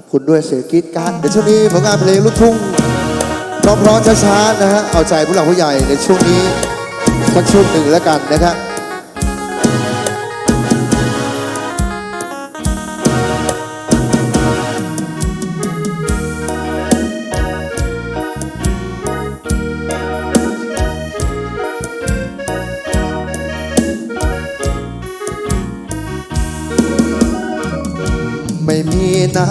อบคุณด้วยเสียงกรีดกรารเดี๋ยวช่วงนี้ผลงานเพลงลูกทุ่งพร้อมๆช้าๆนะฮะเอาใจผู้หลักผู้ใหญ่ในช่วงนี้สักช่วงหนึ่งแล้วกันนะครับ นา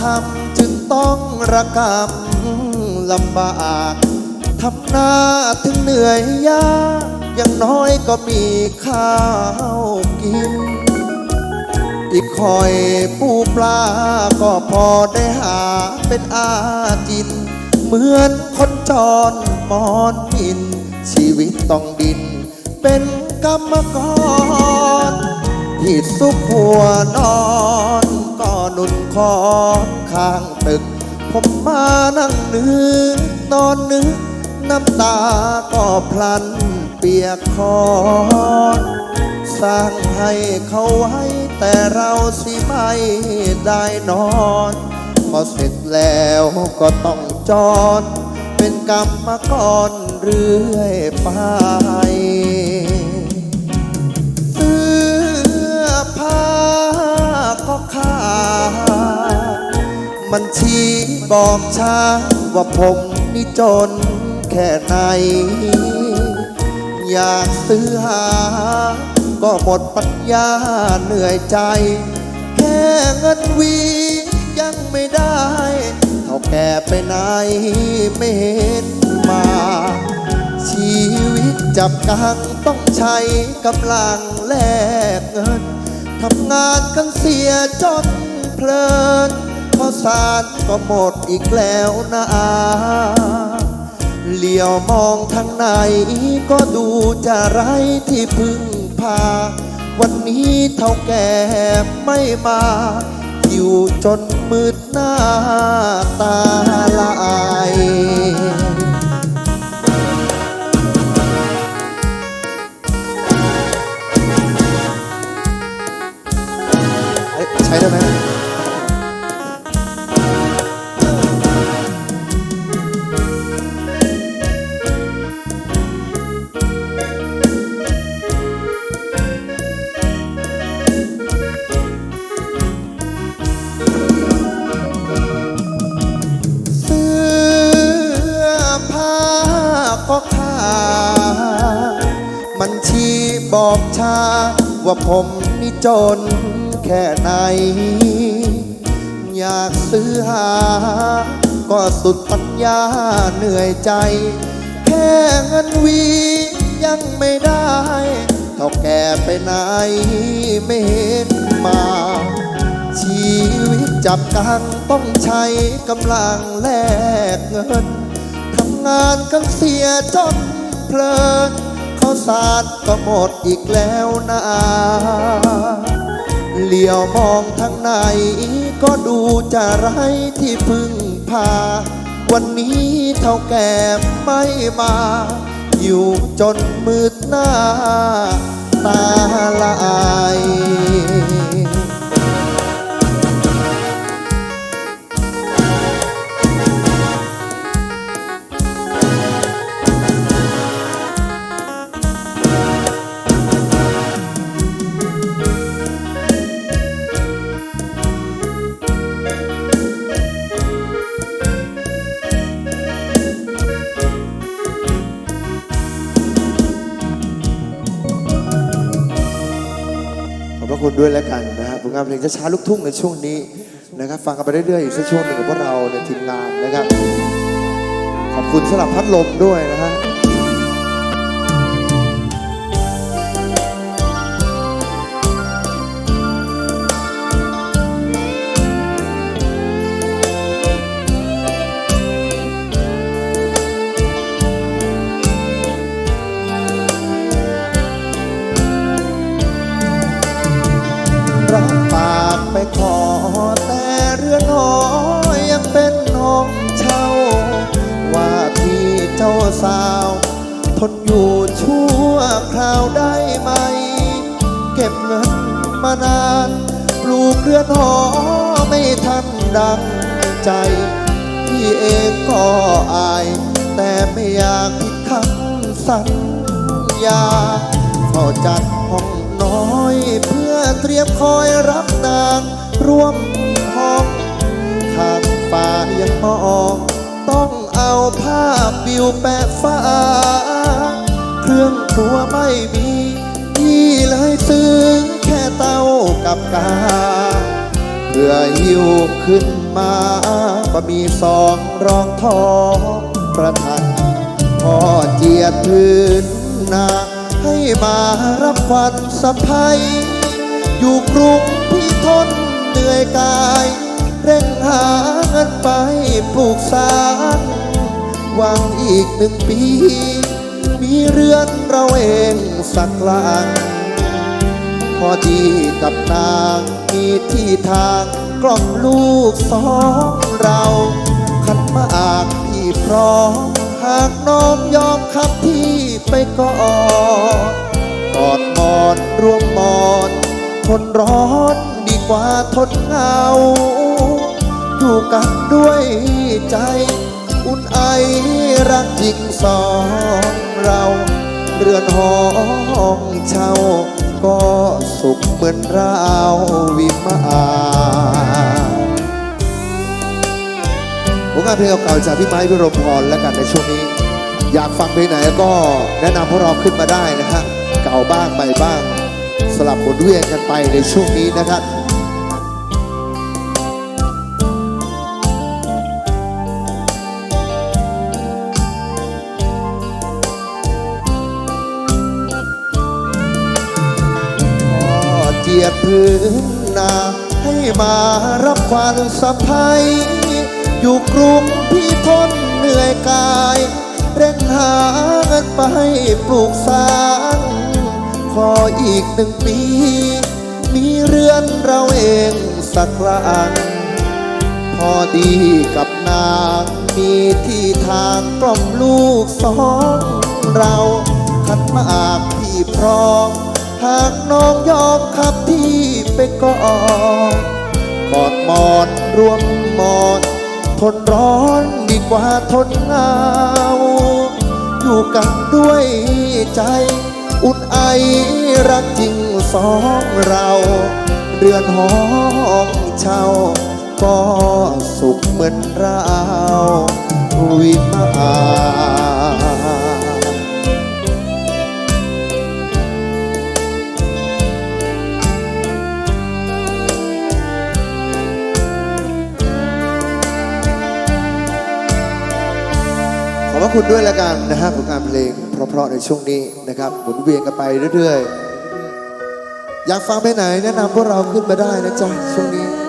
ทำจึงต้องระกำลำบากทำหน้าถึงเหนื่อยยากอยังน้อยก็มีข้าวกิน อีกคอยปูปลาก็พอได้หาเป็นอาจิน เหมือนคนจรมอนมิน ชีวิตต้องดิน เป็นกรรมกรที่ซุกหัวนอน คอนข้างตึก ผมมานั่งนึกนอนนึก น้ำตาก็พลันเปียกคอนสร้างให้เขาไว้ แต่เราสิไม่ได้นอนพอเสร็จแล้วก็ต้องจอนเป็นกรรมกรเรื่อยไปเสื้อผ้าก็ขาด มันชี้บอกช้าว่าผมนี่จนแค่ไหน อยากซื้อหา ก็หมดปัญญาเหนื่อยใจ แค่เงินวียังไม่ได้เท่าแก่ไปไหนไม่เห็นมา ชีวิตจับกังต้องใช้กำลังแลกเงินทำงานกันเสียจนเพลิน ข้อสารก็หมดอีกแล้วนะอาเหลียวมองทางไหนก็ดูจะไรที่พึ่งพา วันนี้เท่าแก่ไม่มา อยู่จนมืดหน้าตาลายเอ๊ะใช้ได้ไหม ผมนี่จนแค่ไหน อยากซื้อหา ก็สุดปัญญาเหนื่อยใจ แค่เงินวียังไม่ได้เท่าแก่ไปไหนไม่เห็นมา ชีวิตจับกังต้องใช้กำลังแลกเงิน ทำงานกันเสียจนเพลิน วสารก็หมดอีกแล้วนะเหลียวมองทางไหนก็ดูจะไรที่พึ่งพา วันนี้เท่าแก่ไม่มา อยู่จนมืดหน้า ตาลาย เพลงช้าๆลูกทุ่งในช่วงนี้นะครับ ฟังกันไปเรื่อยๆอีกสักช่วงหนึ่งกับพวกเราในทีมงานนะครับ ขอบคุณสำหรับพัดลมด้วยนะฮะ เก็บเงินมานาน ปลูกเรือนหอไม่ทันดังใจ พี่เองก็อาย แต่ไม่อยากผิดคำสัญญาเฝ้าจัดห้องน้อย เพื่อเตรียมคอยรับนางร่วมห้องขางฟ้ายังมองต้องเอาภาพวิวแปะฟ้า เครื่องครัวไม่มีพี่เลย กับกาเพื่อหิวขึ้นมาบะมีสองรองทองประทันพ่อเจียดพื้นนาให้มารับควันสะพายอยู่กรุงพี่ทนเหนื่อยกาย เร่งหาเงินไปปลูกสร้างหวังอีกหนึ่งปี มีเรือนเราเองสักหลัง พอดีกับนางมีที่ทางกล่อมลูกสองเราขันมากพี่พร้อมหากน้องยอมขับพี่ไปก่อนกอดหมอนร่วมหมอนทนร้อนดีกว่าทนเหงา อยู่กันด้วยใจอุ่นไอรักจริงสองเรา เรือนห้องเช่า ก็สุขเหมือนราวิมานผลงานเพลงเก่าๆจากพี่ไม้พิรมพรแล้วกันในช่วงนี้ อยากฟังเพลงไหนก็แนะนำพวกเราขึ้นมาได้นะฮะเก่าบ้างใหม่บ้าง สลับหมุนเวียนกันไปในช่วงนี้นะครับ เบียดพื้นนาให้มารับควันสะพายอยู่กรุงพี่ทนเหนื่อยกาย เร่งหาเงินไปปลูกสร้าง ขออีกหนึ่งปี มีเรือนเราเองสักหลังพอดีกับนางมีที่ทางกล่อมลูกสองเราขันมากพี่พร้อมากน้องยอมขับพี่ไปก่อนกอดหมอนรวมหมอนทนร้อนดีกว่าทนหงาวอยู่กันด้วยใจ อุ่นไอรักจริงสองเรา เรือนหองเช่าก็สุขเหมือนเราวิมาน คุณด้วยแล้วกันนะฮะผลงานเพลง เพราะๆในช่วงนี้นะครับหมุนเวียนกันไปเรื่อยๆ อยากฟังเพลงไหนแนะนำพวกเราขึ้นมาได้นะจ๊ะช่วงนี้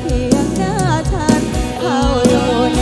เพียงหน้าฉันเข้าโดน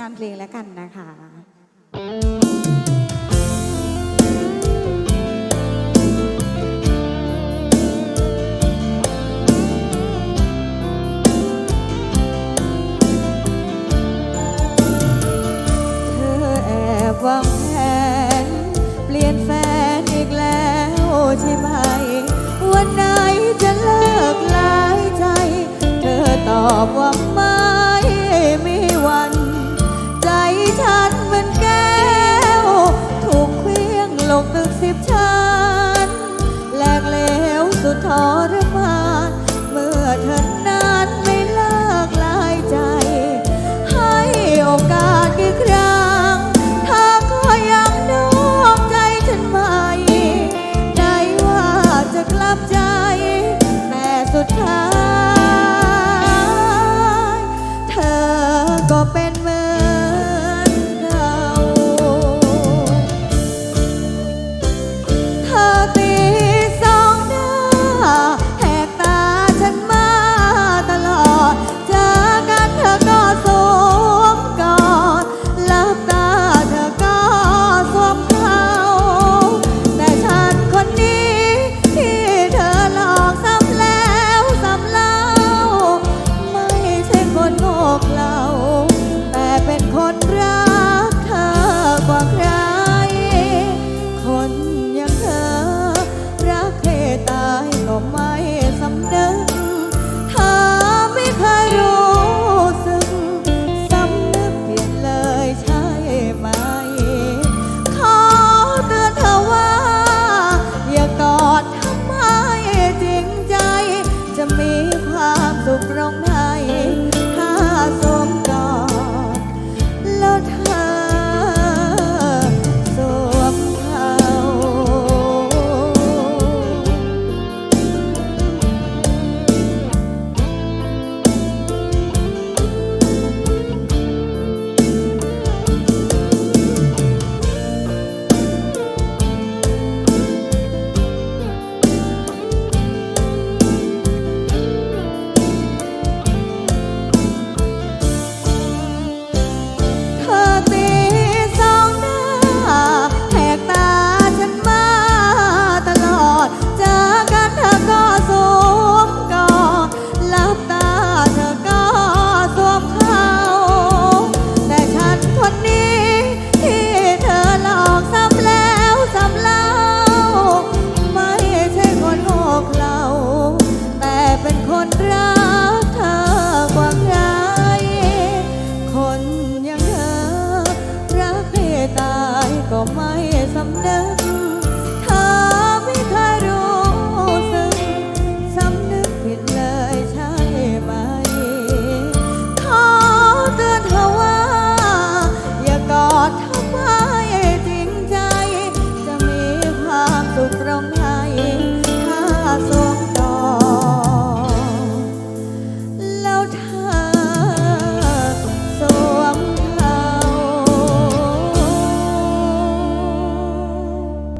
งานเพลงแล้วกันนะคะ